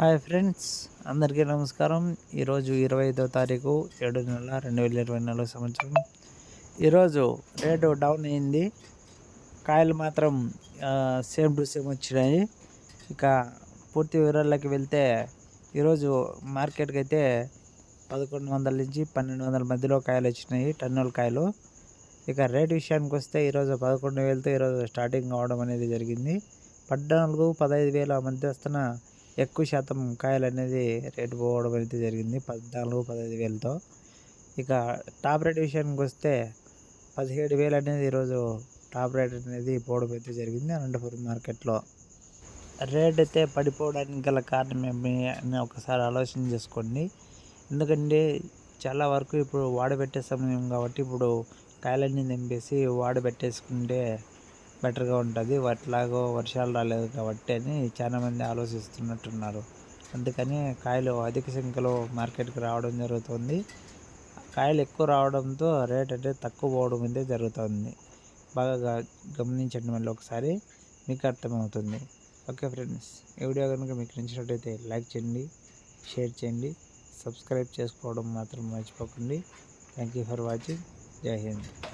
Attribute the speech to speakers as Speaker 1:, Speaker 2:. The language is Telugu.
Speaker 1: హాయ్ ఫ్రెండ్స్ అందరికీ నమస్కారం ఈరోజు ఇరవై ఐదో తారీఖు ఏడు నెల రెండు వేల ఇరవై నాలుగు సంవత్సరం ఈరోజు రేటు డౌన్ అయింది కాయలు మాత్రం సేమ్ టు సేమ్ వచ్చినాయి ఇక పూర్తి వివరాల్లోకి వెళ్తే ఈరోజు మార్కెట్కి అయితే పదకొండు వందల నుంచి పన్నెండు వందల మధ్యలో కాయలు వచ్చినాయి టన్నుల కాయలు ఇక రేటు విషయానికి వస్తే ఈరోజు పదకొండు వేలతో ఈరోజు స్టార్టింగ్ అవడం అనేది జరిగింది పద్నాలుగు పదహైదు వేల వస్తున్న ఎక్కువ శాతం కాయలు అనేది రేటు పోవడం అయితే జరిగింది పద్నాలుగు పదహైదు వేలతో ఇక టాప్ రేట్ విషయానికి వస్తే పదిహేడు వేలు అనేది ఈరోజు టాప్ రేట్ అనేది పోవడం అయితే జరిగింది అనంతపురం మార్కెట్లో రేట్ అయితే పడిపోవడానికి గల కారణం ఏమి అని ఒకసారి ఆలోచన చేసుకోండి ఎందుకంటే చాలా వరకు ఇప్పుడు వాడబెట్టే సమయం కాబట్టి ఇప్పుడు కాయలన్నీ నింపేసి వాడబెట్టేసుకుంటే బెటర్గా ఉంటుంది వాటిలాగా వర్షాలు రాలేదు కాబట్టి అని చాలామంది ఆలోచిస్తున్నట్టున్నారు అందుకని కాయలు అధిక సంఖ్యలో మార్కెట్కి రావడం జరుగుతుంది కాయలు ఎక్కువ రావడంతో రేట్ అంటే తక్కువ పోవడం అయితే జరుగుతుంది బాగా గమనించండి మళ్ళీ ఒకసారి మీకు అర్థమవుతుంది ఓకే ఫ్రెండ్స్ ఈ వీడియో కనుక మీకు నచ్చినట్టయితే లైక్ చేయండి షేర్ చేయండి సబ్స్క్రైబ్ చేసుకోవడం మాత్రం మర్చిపోకండి థ్యాంక్ యూ ఫర్ వాచింగ్ జై హింద్